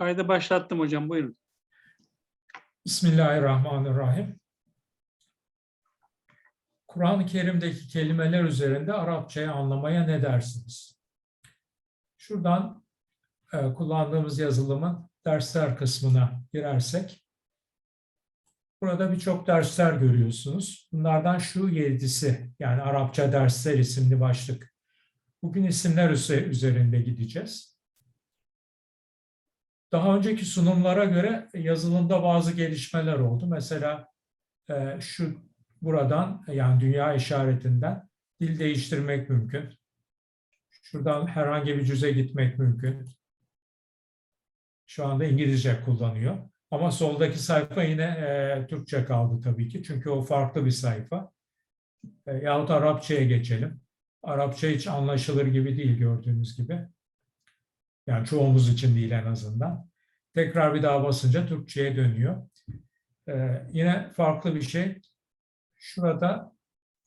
Kaydı başlattım hocam buyurun. Bismillahirrahmanirrahim. Kur'an-ı Kerim'deki kelimeler üzerinde Arapçayı anlamaya ne dersiniz? Şuradan e, kullandığımız yazılımın dersler kısmına girersek, burada birçok dersler görüyorsunuz. Bunlardan şu yedisi, yani Arapça dersler isimli başlık. Bugün isimler üzerinde gideceğiz. Daha önceki sunumlara göre yazılımda bazı gelişmeler oldu. Mesela e, şu buradan yani dünya işaretinden dil değiştirmek mümkün. Şuradan herhangi bir cüze gitmek mümkün. Şu anda İngilizce kullanıyor. Ama soldaki sayfa yine e, Türkçe kaldı tabii ki. Çünkü o farklı bir sayfa. E, yahut Arapçaya geçelim. Arapça hiç anlaşılır gibi değil gördüğünüz gibi. Yani çoğumuz için değil en azından. Tekrar bir daha basınca Türkçe'ye dönüyor. Ee, yine farklı bir şey. Şurada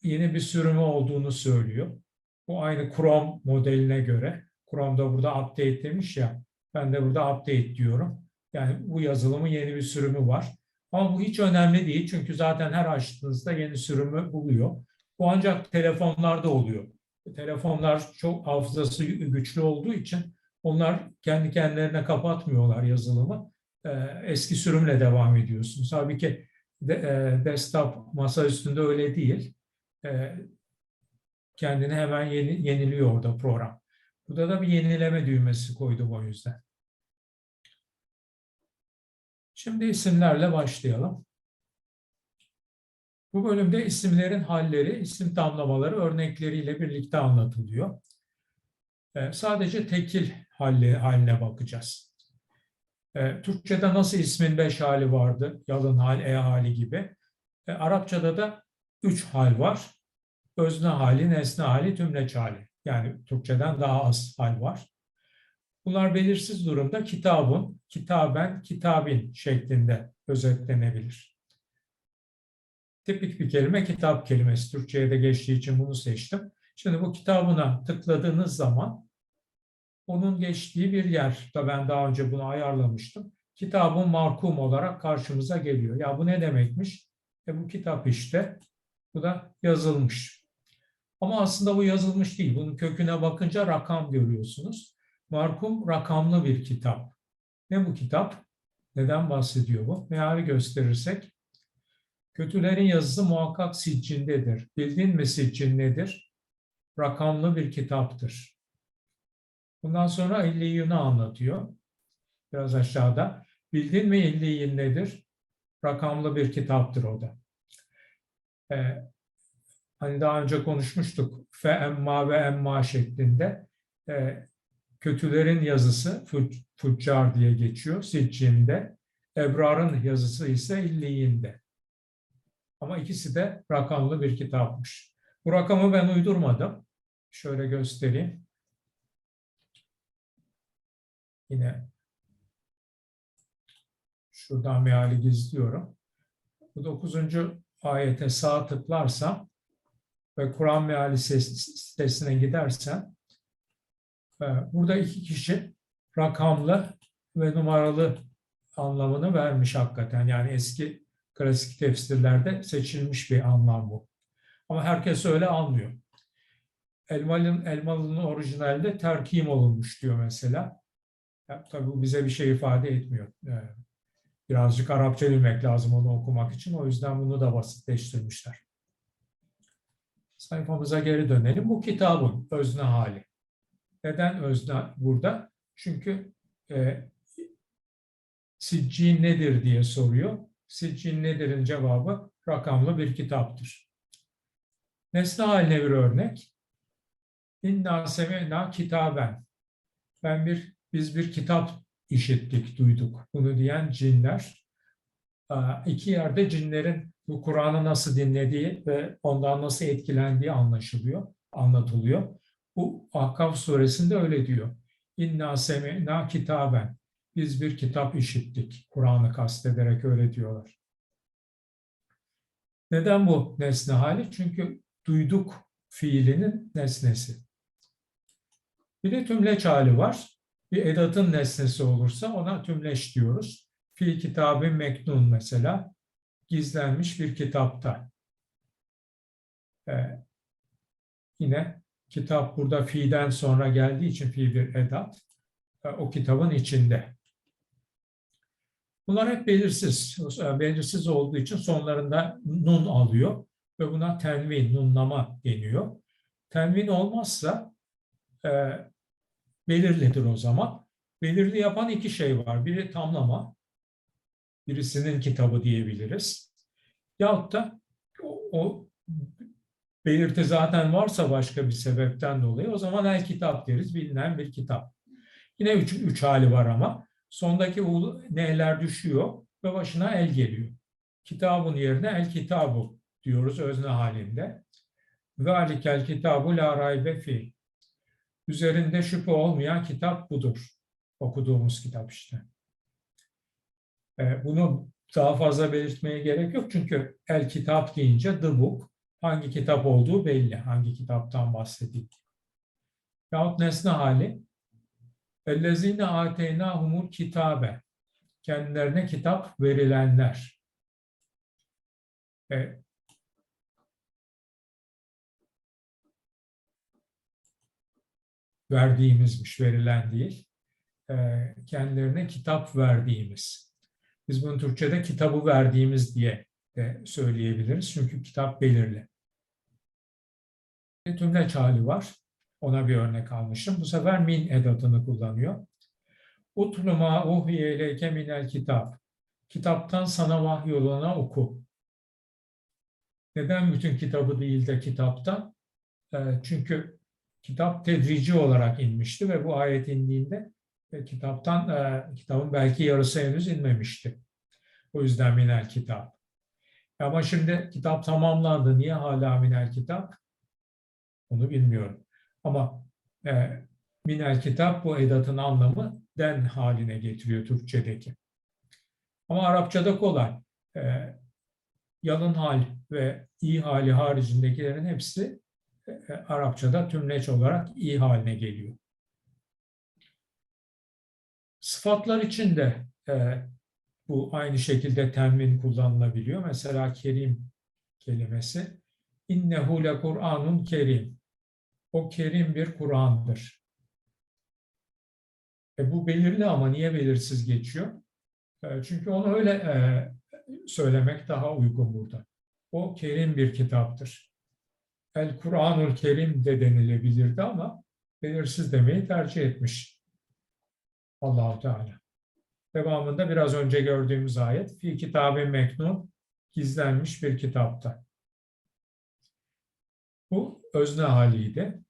yeni bir sürümü olduğunu söylüyor. Bu aynı Chrome modeline göre. Chrome'da burada update demiş ya. Ben de burada update diyorum. Yani bu yazılımın yeni bir sürümü var. Ama bu hiç önemli değil. Çünkü zaten her açtığınızda yeni sürümü buluyor. Bu ancak telefonlarda oluyor. Telefonlar çok hafızası güçlü olduğu için onlar kendi kendilerine kapatmıyorlar yazılımı. Ee, Eski sürümle devam ediyorsunuz. Halbuki e, desktop masa üstünde öyle değil. Ee, Kendini hemen yeni, yeniliyor orada program. Burada da bir yenileme düğmesi koydum o yüzden. Şimdi isimlerle başlayalım. Bu bölümde isimlerin halleri, isim tamlamaları örnekleriyle birlikte anlatılıyor. Ee, Sadece tekil halli, haline bakacağız. Ee, Türkçe'de nasıl ismin beş hali vardı? Yalın hal, e hali gibi. Ee, Arapçada da üç hal var. Özne hali, nesne hali, tümleç hali. Yani Türkçeden daha az hal var. Bunlar belirsiz durumda kitabın, kitaben, kitabin şeklinde özetlenebilir. Tipik bir kelime kitap kelimesi. Türkçe'ye de geçtiği için bunu seçtim. Şimdi bu kitabına tıkladığınız zaman onun geçtiği bir yer. Da ben daha önce bunu ayarlamıştım. Kitabın markum olarak karşımıza geliyor. Ya bu ne demekmiş? E bu kitap işte. Bu da yazılmış. Ama aslında bu yazılmış değil. Bunun köküne bakınca rakam görüyorsunuz. Markum rakamlı bir kitap. Ne bu kitap? Neden bahsediyor bu? Meali gösterirsek. Kötülerin yazısı muhakkak siccindedir. Bildin mi siccin nedir? Rakamlı bir kitaptır. Bundan sonra illiyini anlatıyor. Biraz aşağıda. Bildin mi illiyin nedir? Rakamlı bir kitaptır o da. Ee, hani daha önce konuşmuştuk. Fe emma ve emma şeklinde. Ee, kötülerin yazısı füccar diye geçiyor siccinde. Ebrar'ın yazısı ise illiyinde. Ama ikisi de rakamlı bir kitapmış. Bu rakamı ben uydurmadım. Şöyle göstereyim. Yine şuradan meali gizliyorum. Bu dokuzuncu ayete sağ tıklarsam ve Kur'an meali sitesine gidersem e, burada iki kişi rakamlı ve numaralı anlamını vermiş hakikaten. Yani eski klasik tefsirlerde seçilmiş bir anlam bu. Ama herkes öyle almıyor. Elmalı'nın Elmalı'nın orijinalde terkim olunmuş diyor mesela. Ya, tabii bu bize bir şey ifade etmiyor. Ee, birazcık Arapça bilmek lazım onu okumak için. O yüzden bunu da basitleştirmişler. Sayfamıza geri dönelim. Bu kitabın özne hali. Neden özne burada? Çünkü e, Siccin nedir diye soruyor. Siccin nedir'in cevabı rakamlı bir kitaptır. Nesne haline bir örnek. İnna semina kitaben. Ben bir, biz bir kitap işittik, duyduk. Bunu diyen cinler. Aa, İki yerde cinlerin bu Kur'an'ı nasıl dinlediği ve ondan nasıl etkilendiği anlaşılıyor, anlatılıyor. Bu Ahkaf suresinde öyle diyor. İnna semina kitaben. Biz bir kitap işittik. Kur'an'ı kastederek öyle diyorlar. Neden bu nesne hali? Çünkü duyduk fiilinin nesnesi. Bir de tümleç hali var. Bir edatın nesnesi olursa ona tümleç diyoruz. Fi kitabı meknun mesela gizlenmiş bir kitapta. Ee, yine kitap burada fi'den sonra geldiği için fi bir edat. e, o kitabın içinde. Bunlar hep belirsiz. E, Belirsiz olduğu için sonlarında nun alıyor ve buna tenvin, nunlama deniyor. Tenvin olmazsa e, belirlidir o zaman. Belirli yapan iki şey var. Biri tamlama, birisinin kitabı diyebiliriz. Yahut da o, o belirti zaten varsa başka bir sebepten dolayı o zaman el kitap deriz, bilinen bir kitap. Yine üç, üç hali var ama sondaki u, n'ler düşüyor ve başına el geliyor. Kitabın yerine el kitabu diyoruz özne halinde. Zalikel kitabu la raybe fi. Üzerinde şüphe olmayan kitap budur. Okuduğumuz kitap işte. Ee, Bunu daha fazla belirtmeye gerek yok çünkü el kitap deyince the book hangi kitap olduğu belli. Hangi kitaptan bahsedildi. Yahut nesne hali ellezine ateynahumul kitabe kendilerine kitap verilenler. E, verdiğimizmiş, verilen değil. E, kendilerine kitap verdiğimiz. Biz bunu Türkçe'de kitabı verdiğimiz diye de söyleyebiliriz. Çünkü kitap belirli. Bir tümleç hali var. Ona bir örnek almışım. Bu sefer min edatını kullanıyor. Utlu ma uhiye ileyke minel kitap. Kitaptan sana vahyoluna oku. Neden bütün kitabı değil de kitaptan? E, çünkü kitap tedrici olarak inmişti ve bu ayet indiğinde e, kitaptan e, kitabın belki yarısı henüz inmemişti. O yüzden minel kitap. Ama şimdi kitap tamamlandı. Niye hala minel kitap? Onu bilmiyorum. Ama e, minel kitap bu edatın anlamı den haline getiriyor Türkçedeki. Ama Arapçada kolay. E, yalın hal ve iyi hali haricindekilerin hepsi Arapçada tümleç olarak iyi haline geliyor. Sıfatlar için de e, bu aynı şekilde tenvin kullanılabiliyor. Mesela kerim kelimesi. İnnehu le Kur'anun kerim. O kerim bir Kur'an'dır. E bu belirli ama niye belirsiz geçiyor? E, çünkü onu öyle e, söylemek daha uygun burada. O kerim bir kitaptır. El Kur'anul Kerim de denilebilirdi ama belirsiz demeyi tercih etmiş Allahu Teala. Devamında biraz önce gördüğümüz ayet fi kitabı meknun gizlenmiş bir kitapta. Bu özne haliydi.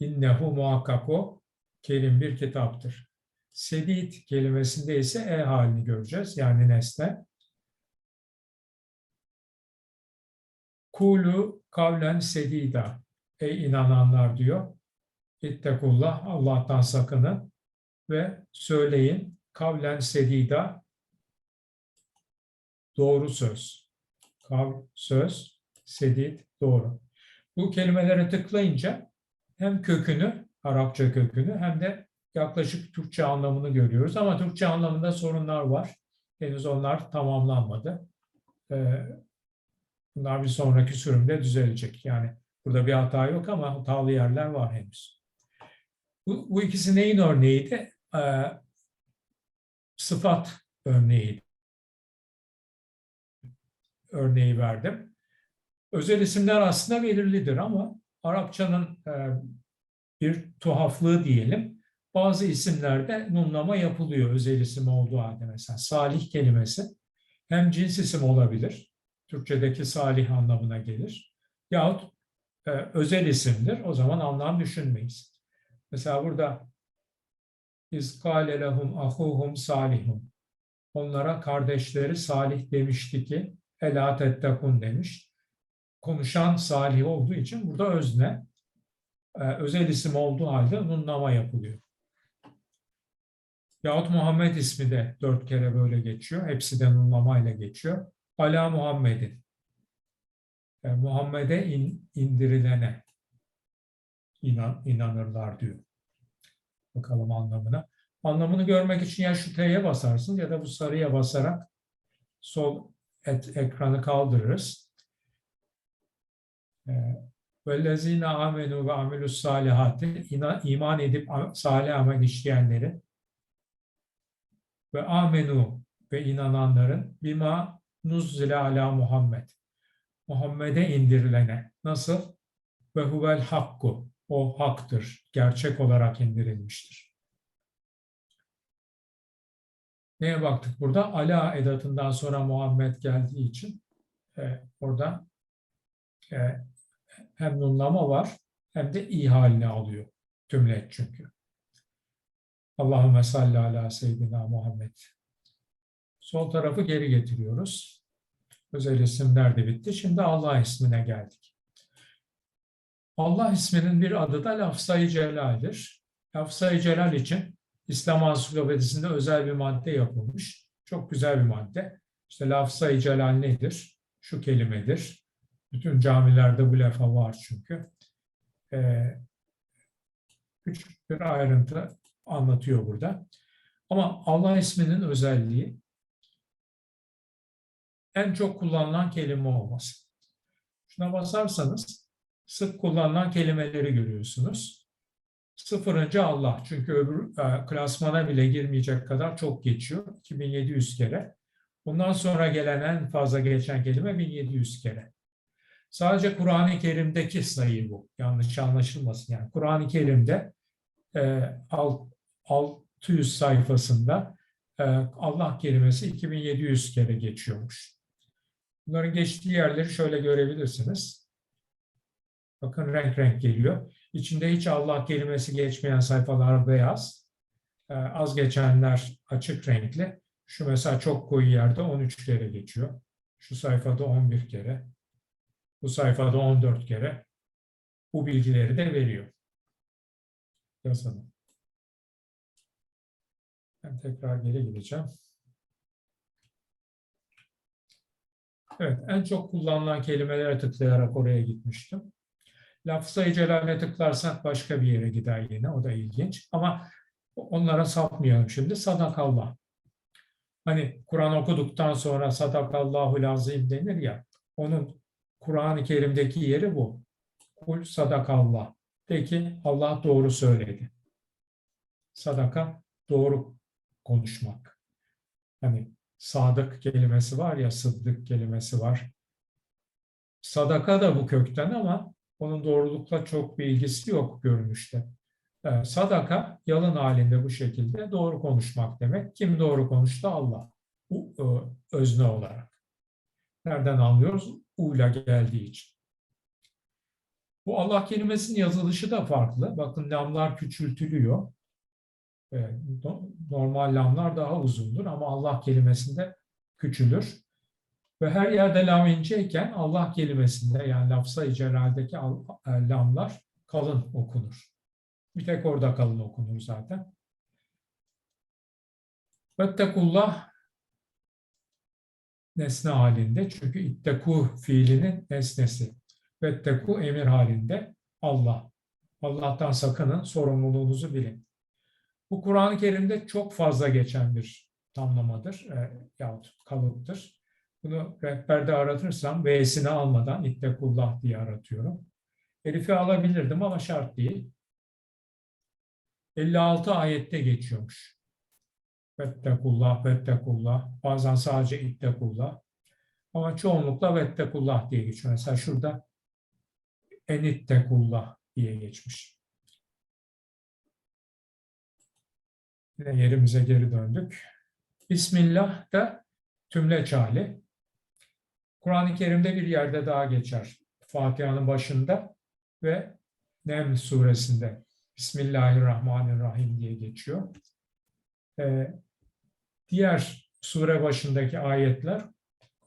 İnnehu muhakkak o kerim bir kitaptır. Sedid kelimesinde ise e halini göreceğiz. Yani nesne. Kulu kavlen sedida. Ey inananlar diyor. İttekullah Allah'tan sakının ve söyleyin kavlen sedida doğru söz. Kav söz, sedid doğru. Bu kelimelere tıklayınca hem kökünü, Arapça kökünü hem de yaklaşık Türkçe anlamını görüyoruz. Ama Türkçe anlamında sorunlar var. Henüz onlar tamamlanmadı. Ee, bunlar bir sonraki sürümde düzelecek. Yani burada bir hata yok ama hatalı yerler var henüz. Bu, bu ikisi neyin örneğiydi? Ee, sıfat örneği örneği verdim. Özel isimler aslında belirlidir ama Arapçanın e, bir tuhaflığı diyelim. Bazı isimlerde nunlama yapılıyor özel isim olduğu halde mesela. Salih kelimesi hem cins isim olabilir. Türkçedeki salih anlamına gelir. Yahut e, özel isimdir. O zaman anlam düşünmeyiz. Mesela burada İzkâle lehum ahuhum salihun. Onlara kardeşleri Salih demişti ki elâ tettekun demiş. Konuşan Salih olduğu için burada özne. Özel isim olduğu halde nunlama yapılıyor. Yahut Muhammed ismi de dört kere böyle geçiyor. Hepsi de nunlamayla geçiyor Ala Muhammed'in. Yani Muhammed'e in, indirilene inan, inanırlar diyor. Bakalım anlamına. Anlamını görmek için ya şu T'ye basarsınız ya da bu sarıya basarak sol et, ekranı kaldırırız. وَالَّذ۪ينَ آمَنُوا وَعَمِلُوا الصَّالِحَاتِ iman edip salih amel işleyenleri ve amenu ve inananların bima nuzzile ala Muhammed. Muhammed'e indirilene nasıl? Ve huvel hakku. O haktır. Gerçek olarak indirilmiştir. Neye baktık burada? Ala edatından sonra Muhammed geldiği için e, orada e, hem nunlama var hem de i halini alıyor. Tümlet çünkü. Allahümme salli ala seyyidina Muhammed. Sol tarafı geri getiriyoruz. Özel isimler de bitti. Şimdi Allah ismine geldik. Allah isminin bir adı da Lafzayı Celal'dir. Lafzayı Celal için İslam Ansiklopedisinde özel bir madde yapılmış. Çok güzel bir madde. İşte Lafzayı Celal nedir? Şu kelimedir. Bütün camilerde bu lafa var çünkü. Ee, küçük bir ayrıntı anlatıyor burada. Ama Allah isminin özelliği en çok kullanılan kelime olması. Şuna basarsanız sık kullanılan kelimeleri görüyorsunuz. Sıfırıncı Allah. Çünkü öbür e, klasmana bile girmeyecek kadar çok geçiyor. 2700 kere. Bundan sonra gelen en fazla geçen kelime 1700 kere. Sadece Kur'an-ı Kerim'deki sayı bu. Yanlış anlaşılmasın. Yani Kur'an-ı Kerim'de e, 600 sayfasında e, Allah kelimesi 2700 kere geçiyormuş. Bunların geçtiği yerleri şöyle görebilirsiniz. Bakın renk renk geliyor. İçinde hiç Allah kelimesi geçmeyen sayfalar beyaz. E, az geçenler açık renkli. Şu mesela çok koyu yerde 13 kere geçiyor. Şu sayfada 11 kere. Bu sayfada 14 kere. Bu bilgileri de veriyor. Yazalım. Ben tekrar geri gideceğim. Evet, en çok kullanılan kelimelere tıklayarak oraya gitmiştim. Lafzayı celale tıklarsak başka bir yere gider yine, o da ilginç. Ama onlara sapmayalım şimdi. Sadakallah. Hani Kur'an okuduktan sonra sadakallahu lazim denir ya, onun Kur'an-ı Kerim'deki yeri bu. Kul sadakallah. De ki Allah doğru söyledi. Sadaka doğru konuşmak. Hani sadık kelimesi var ya, sıddık kelimesi var. Sadaka da bu kökten ama onun doğrulukla çok bir ilgisi yok görünüşte. Ee, sadaka yalın halinde bu şekilde doğru konuşmak demek. Kim doğru konuştu? Allah. Bu e, özne olarak. Nereden anlıyoruz? U'yla geldiği için. Bu Allah kelimesinin yazılışı da farklı. Bakın lamlar küçültülüyor. Normal lamlar daha uzundur ama Allah kelimesinde küçülür. Ve her yerde lam inceyken Allah kelimesinde yani lafza-i celaldeki e, lamlar kalın okunur. Bir tek orada kalın okunur zaten. Vettekullah nesne halinde çünkü itteku fiilinin nesnesi. Vetteku emir halinde Allah. Allah'tan sakının, sorumluluğunuzu bilin. Bu Kur'an-ı Kerim'de çok fazla geçen bir tamlamadır e, yahut kalıptır. Bunu rehberde aratırsam V'sini almadan ittekullah diye aratıyorum. Elif'i alabilirdim ama şart değil. 56 ayette geçiyormuş. Vettekullah, vettekullah. Bazen sadece ittekullah. Ama çoğunlukla vettekullah diye geçiyor. Mesela şurada enittekullah diye geçmiş. Yine yerimize geri döndük. Bismillah da tümleç hali. Kur'an-ı Kerim'de bir yerde daha geçer. Fatiha'nın başında ve Nem suresinde Bismillahirrahmanirrahim diye geçiyor. Ee, diğer sure başındaki ayetler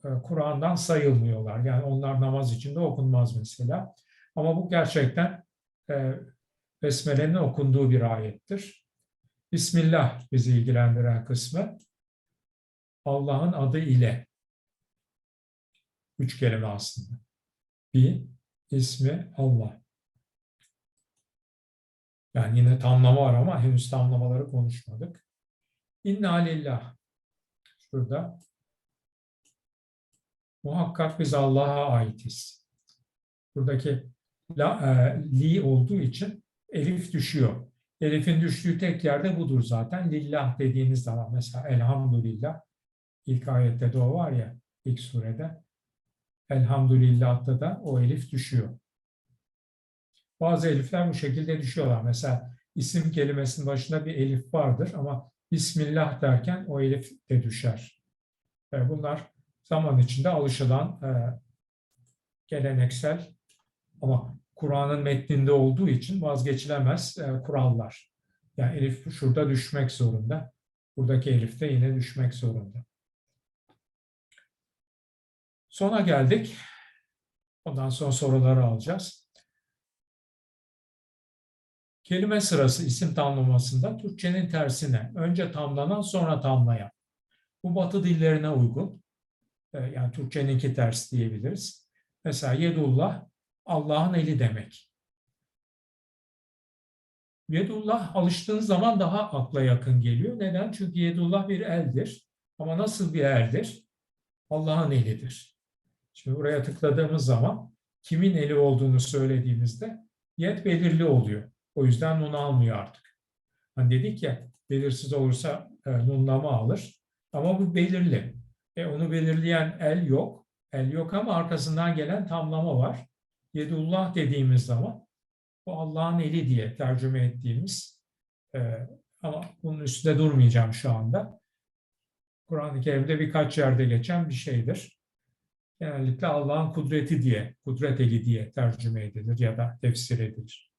e, Kur'an'dan sayılmıyorlar. Yani onlar namaz içinde okunmaz mesela. Ama bu gerçekten e, Besmele'nin okunduğu bir ayettir. Bismillah bizi ilgilendiren kısmı. Allah'ın adı ile. Üç kelime aslında. Bir, ismi Allah. Yani yine tamlama var ama henüz tamlamaları konuşmadık. İnna lillah. Şurada. Muhakkak biz Allah'a aitiz. Buradaki la, e, li olduğu için elif düşüyor. Elif'in düştüğü tek yerde budur zaten. Lillah dediğiniz zaman mesela elhamdülillah ilk ayette de o var ya ilk surede. Elhamdülillah'ta da o elif düşüyor. Bazı elifler bu şekilde düşüyorlar. Mesela isim kelimesinin başında bir elif vardır ama Bismillah derken o elif de düşer. Bunlar zaman içinde alışılan e, geleneksel ama Kur'an'ın metninde olduğu için vazgeçilemez e, kurallar. Yani elif şurada düşmek zorunda. Buradaki elif de yine düşmek zorunda. Sona geldik. Ondan sonra soruları alacağız. Kelime sırası isim tamlamasında Türkçenin tersine önce tamlanan sonra tamlayan. Bu batı dillerine uygun. Ee, Yani Türkçeninki ters diyebiliriz. Mesela Yedullah Allah'ın eli demek. Yedullah alıştığınız zaman daha akla yakın geliyor. Neden? Çünkü Yedullah bir eldir. Ama nasıl bir eldir? Allah'ın elidir. Şimdi buraya tıkladığımız zaman kimin eli olduğunu söylediğimizde yet belirli oluyor. O yüzden nun almıyor artık. Hani dedik ya belirsiz olursa e, nunlama alır. Ama bu belirli. E, onu belirleyen el yok. El yok ama arkasından gelen tamlama var. Yedullah dediğimiz zaman bu Allah'ın eli diye tercüme ettiğimiz e, ama bunun üstünde durmayacağım şu anda. Kur'an-ı Kerim'de birkaç yerde geçen bir şeydir. Genellikle Allah'ın kudreti diye, kudret eli diye tercüme edilir ya da tefsir edilir.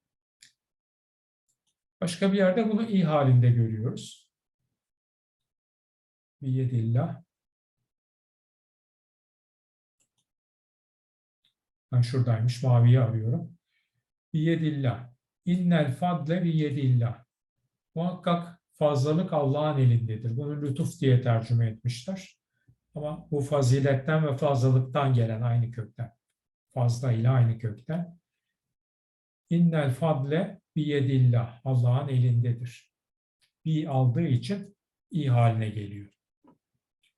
Başka bir yerde bunu iyi halinde görüyoruz. Biyedillah. Ben şuradaymış, maviyi arıyorum. Biyedillah. İnnel fadle biyedillah. Muhakkak fazlalık Allah'ın elindedir. Bunu lütuf diye tercüme etmişler. Ama bu faziletten ve fazlalıktan gelen aynı kökten. Fazla ile aynı kökten. İnnel fadle biyedillah. Allah'ın elindedir. Bi aldığı için i haline geliyor.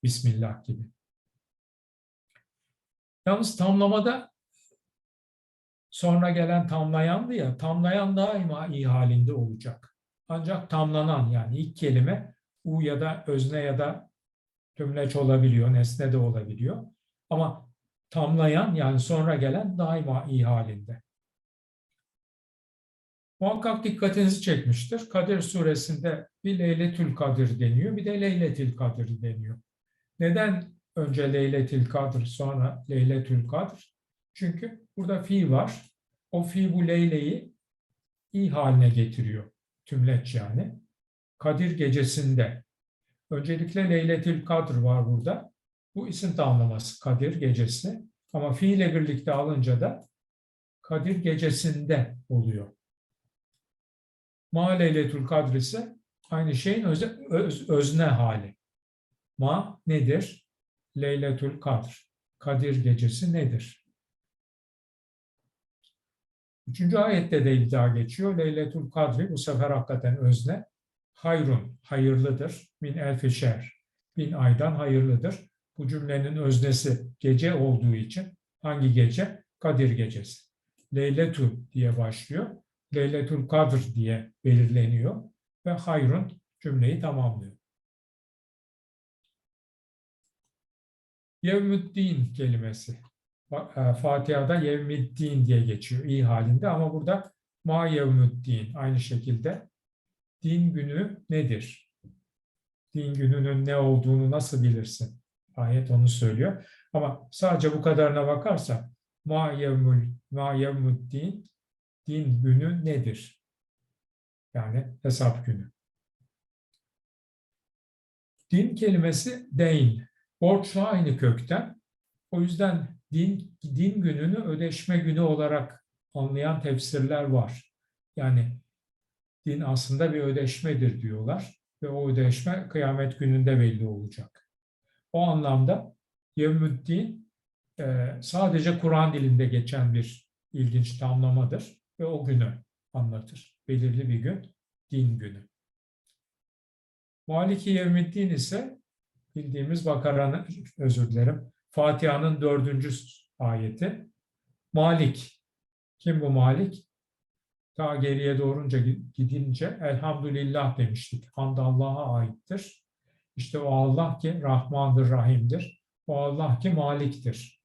Bismillah gibi. Yalnız tamlamada sonra gelen tamlayandı ya, tamlayan daima i halinde olacak. Ancak tamlanan yani ilk kelime u ya da özne ya da tümleç olabiliyor, nesne de olabiliyor. Ama tamlayan yani sonra gelen daima i halinde. Muhakkak dikkatinizi çekmiştir. Kadir suresinde bir Leyletül Kadir deniyor, bir de Leyletil Kadir deniyor. Neden önce Leyletil Kadir sonra Leyletül Kadir? Çünkü burada fi var. O fi bu leyleyi i haline getiriyor. Tümleç yani. Kadir gecesinde. Öncelikle Leyletil Kadr var burada. Bu isim tamlaması Kadir gecesi. Ama fiile birlikte alınca da Kadir gecesinde oluyor. Ma Leyletül Kadr ise aynı şeyin öz, öz, özne hali. Ma nedir? Leyletül Kadr. Kadir gecesi nedir? Üçüncü ayette de iddia geçiyor. Leyletül Kadri bu sefer hakikaten özne. Hayrun, hayırlıdır. Min elfi şer. Bin aydan hayırlıdır. Bu cümlenin öznesi gece olduğu için hangi gece? Kadir gecesi. Leyletül diye başlıyor. Leyletül Kadr diye belirleniyor ve hayrun cümleyi tamamlıyor. Yevmüddin kelimesi. Fatiha'da Yevmiddin diye geçiyor iyi halinde ama burada Ma Yevmüddin aynı şekilde din günü nedir? Din gününün ne olduğunu nasıl bilirsin? Ayet onu söylüyor. Ama sadece bu kadarına bakarsa Ma Yevmül Ma Yevmüddin din günü nedir? Yani hesap günü. Din kelimesi deyn. Borçla aynı kökten. O yüzden din, din gününü ödeşme günü olarak anlayan tefsirler var. Yani din aslında bir ödeşmedir diyorlar ve o ödeşme kıyamet gününde belli olacak. O anlamda Yevmüddin sadece Kur'an dilinde geçen bir ilginç tamlamadır ve o günü anlatır. Belirli bir gün, din günü. Maliki Yevmiddin ise bildiğimiz Bakara'nın, özür dilerim, Fatiha'nın dördüncü ayeti. Malik. Kim bu Malik? Ta geriye doğrunca gidince elhamdülillah demiştik. Hamd Allah'a aittir. İşte o Allah ki Rahmandır, Rahim'dir. O Allah ki Malik'tir.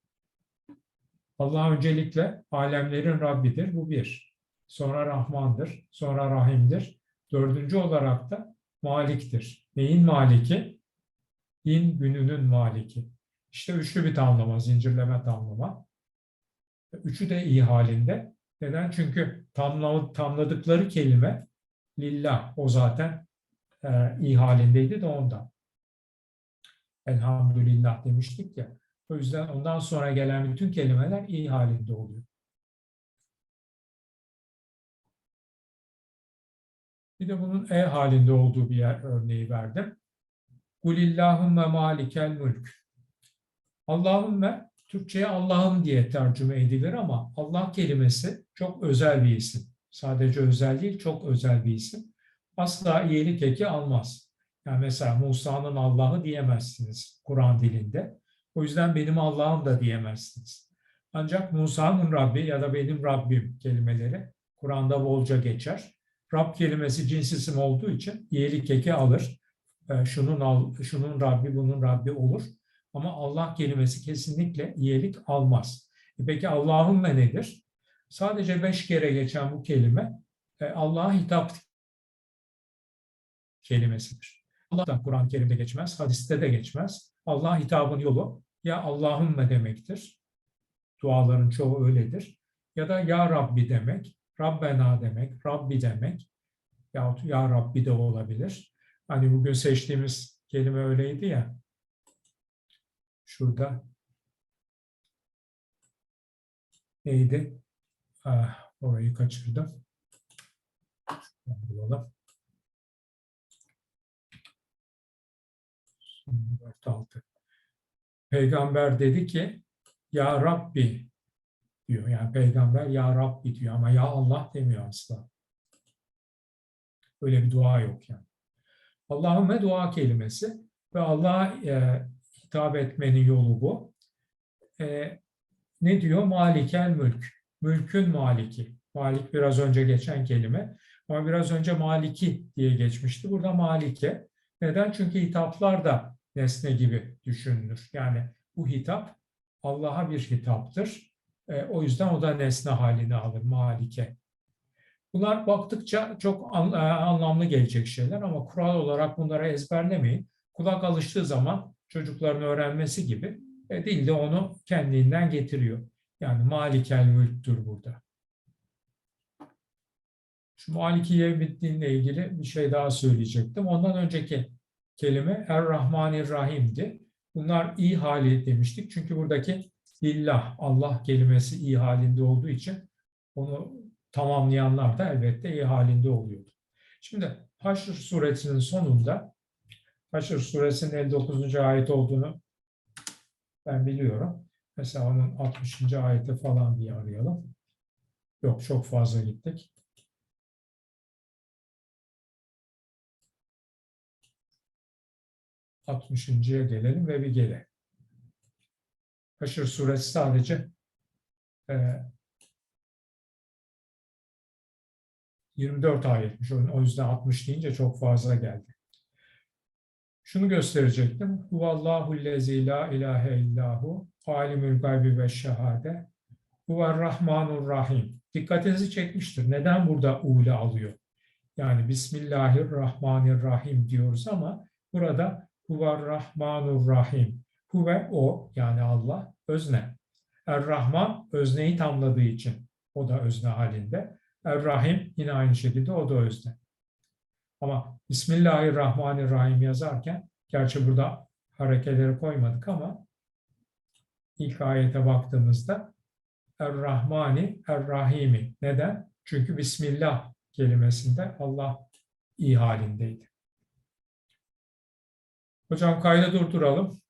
Allah öncelikle alemlerin Rabbidir. Bu bir. Sonra Rahmandır. Sonra Rahim'dir. Dördüncü olarak da Malik'tir. Neyin Maliki? Din gününün Maliki. İşte üçlü bir tamlama, zincirleme tamlama. Üçü de iyi halinde. Neden? Çünkü tamla, tamladıkları kelime lillah. O zaten e, iyi halindeydi de ondan. Elhamdülillah demiştik ya. O yüzden ondan sonra gelen bütün kelimeler iyi halinde oluyor. Bir de bunun E halinde olduğu bir yer örneği verdim. Kulillahümme malikel mülk. Allahümme Türkçe'ye Allah'ım diye tercüme edilir ama Allah kelimesi çok özel bir isim. Sadece özel değil, çok özel bir isim. Asla iyilik eki almaz. Yani mesela Musa'nın Allah'ı diyemezsiniz Kur'an dilinde. O yüzden benim Allah'ım da diyemezsiniz. Ancak Musa'nın Rabbi ya da benim Rabbim kelimeleri Kur'an'da bolca geçer. Rab kelimesi cins isim olduğu için iyilik eki alır. Ee, şunun, şunun Rabbi, bunun Rabbi olur. Ama Allah kelimesi kesinlikle iyilik almaz. E peki Allah'ın ne nedir? Sadece beş kere geçen bu kelime e, Allah'a hitap kelimesidir. Allah'tan Kur'an-ı Kerim'de geçmez, hadiste de geçmez. Allah hitabın yolu ya Allahümme demektir. Duaların çoğu öyledir. Ya da Ya Rabbi demek, Rabbena demek, Rabbi demek. Yahut Ya Rabbi de olabilir. Hani bugün seçtiğimiz kelime öyleydi ya. Şurada neydi? Ah, orayı kaçırdım. Şuradan bulalım. 4, 6. Peygamber dedi ki Ya Rabbi diyor. Yani peygamber Ya Rabbi diyor ama Ya Allah demiyor asla. Öyle bir dua yok yani. Allahümme dua kelimesi ve Allah'a e, hitap etmenin yolu bu. E, ne diyor? Malikel mülk. Mülkün maliki. Malik biraz önce geçen kelime. Ama biraz önce maliki diye geçmişti. Burada malike. Neden? Çünkü hitaplar da nesne gibi düşünülür. Yani bu hitap Allah'a bir hitaptır. E, o yüzden o da nesne halini alır, malike. Bunlar baktıkça çok an, e, anlamlı gelecek şeyler ama kural olarak bunları ezberlemeyin. Kulak alıştığı zaman çocukların öğrenmesi gibi e, dil de onu kendinden getiriyor. Yani malikel mülktür burada. Şu Maliki Yevmiddin'le ilgili bir şey daha söyleyecektim. Ondan önceki kelime Er-Rahmanir-Rahim'di. Bunlar iyi hali demiştik. Çünkü buradaki lillah, Allah kelimesi iyi halinde olduğu için onu tamamlayanlar da elbette iyi halinde oluyordu. Şimdi Haşr suresinin sonunda Haşr suresinin 59. ayet olduğunu ben biliyorum. Mesela onun 60. ayeti falan diye arayalım. Yok çok fazla gittik. 60.ya gelelim ve bir gele. Haşr suresi sadece e, 24 ayetmiş. O yüzden 60 deyince çok fazla geldi. Şunu gösterecektim. Huvallahu lezi la ilahe illahu alimül gaybi ve şehade huvar rahmanur rahim. Dikkatinizi çekmiştir. Neden burada ule alıyor? Yani Bismillahirrahmanirrahim diyoruz ama burada Huvar Rahmanur Rahim. Huve o yani Allah özne. Er-Rahman özneyi tamladığı için o da özne halinde. Er-Rahim yine aynı şekilde o da özne. Ama Bismillahirrahmanirrahim yazarken gerçi burada harekeleri koymadık ama ilk ayete baktığımızda Er-Rahmani Er-Rahimi. Neden? Çünkü Bismillah kelimesinde Allah iyi halindeydi. Hocam kaydı durduralım.